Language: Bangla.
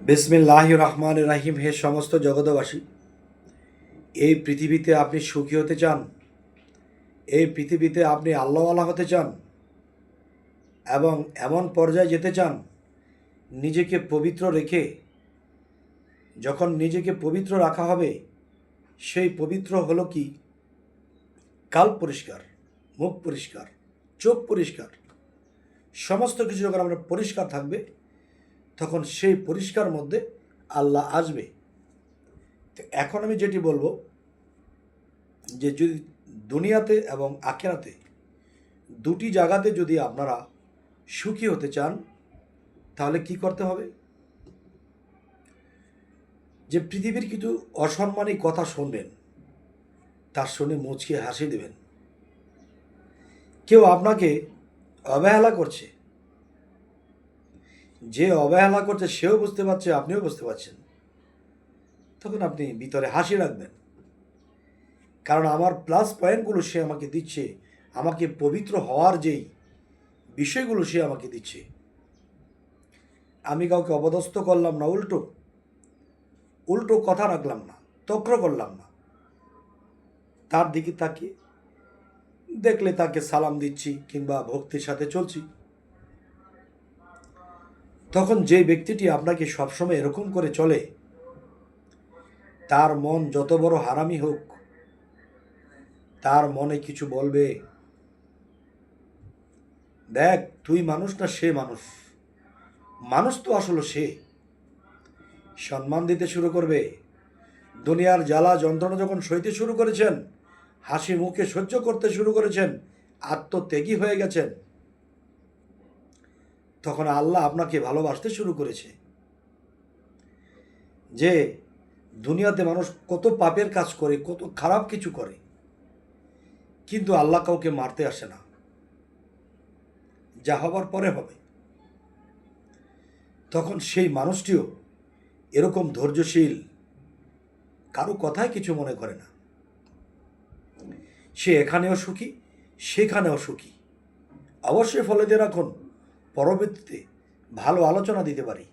বিসমিল্লাহ রহমান রাহিম, হে সমস্ত জগতবাসী এই পৃথিবীতে আপনি সুখী হতে চান? এই পৃথিবীতে আপনি আল্লাহওয়ালা হতে চান? এবং এমন পর্যায়ে যেতে চান, নিজেকে পবিত্র রেখে, যখন নিজেকে পবিত্র রাখা হবে, সেই পবিত্র হলো কি? কাল পরিষ্কার, মুখ পরিষ্কার, চোখ পরিষ্কার, সমস্ত কিছু যখন আমরা পরিষ্কার থাকবে। তখন সেই পরিষ্কার মধ্যে আল্লাহ আসবে। তো এখন আমি যেটি বলব, যে যদি দুনিয়াতে এবং আখেরাতে দুটি জায়গাতে যদি আপনারা সুখী হতে চান, তাহলে কি করতে হবে? যে পৃথিবীর কিছু অসম্মানী কথা শুনবেন, তার শুনে মুচকে হাসি দেবেন। কেউ আপনাকে অবহেলা করছে। যে অবহেলা করছে, সেও বুঝতে পারছে, আপনিও বুঝতে পারছেন। তখন আপনি ভিতরে হাসি রাখবেন। কারণ আমার প্লাস পয়েন্টগুলো সে আমাকে দিচ্ছে, আমাকে পবিত্র হওয়ার যেই বিষয়গুলো সে আমাকে দিচ্ছে। আমি কাউকে অপদস্থ করলাম না, উল্টো। উল্টো কথা রাখলাম না, তক্র করলাম না। তার দিকে তাকিয়ে দেখলে তাকে সালাম দিচ্ছি কিংবা ভক্তির সাথে চলছি। তখন যে ব্যক্তিটি আপনাকে সবসময় এরকম করে চলে, তার মন যত বড় হারামি হোক, তার মনে কিছু বলবে, দেখ, তুই মানুষ না সে মানুষ। মানুষ তো আসলে সে। সম্মান দিতে শুরু করবে। দুনিয়ার জ্বালা যন্ত্রণা যখন সইতে শুরু করেছেন, হাসি মুখে সহ্য করতে শুরু করেছেন, আত্মত্যাগী হয়ে গেছেন। তখন আল্লাহ আপনাকে ভালোবাসতে শুরু করেছে। যে দুনিয়াতে মানুষ কত পাপের কাজ করে, কত খারাপ কিছু করে, কিন্তু আল্লাহ কাউকে মারতে আসে না। যা হবার পরে হবে। তখন সেই মানুষটিও এরকম ধৈর্যশীল, কারও কথায় কিছু মনে করে না। সে এখানেও সুখী, সেখানেও সুখী। অবশ্যই ফলে দিয়ে রাখুন পরবর্তীতে ভালো আলোচনা দিতে পারি।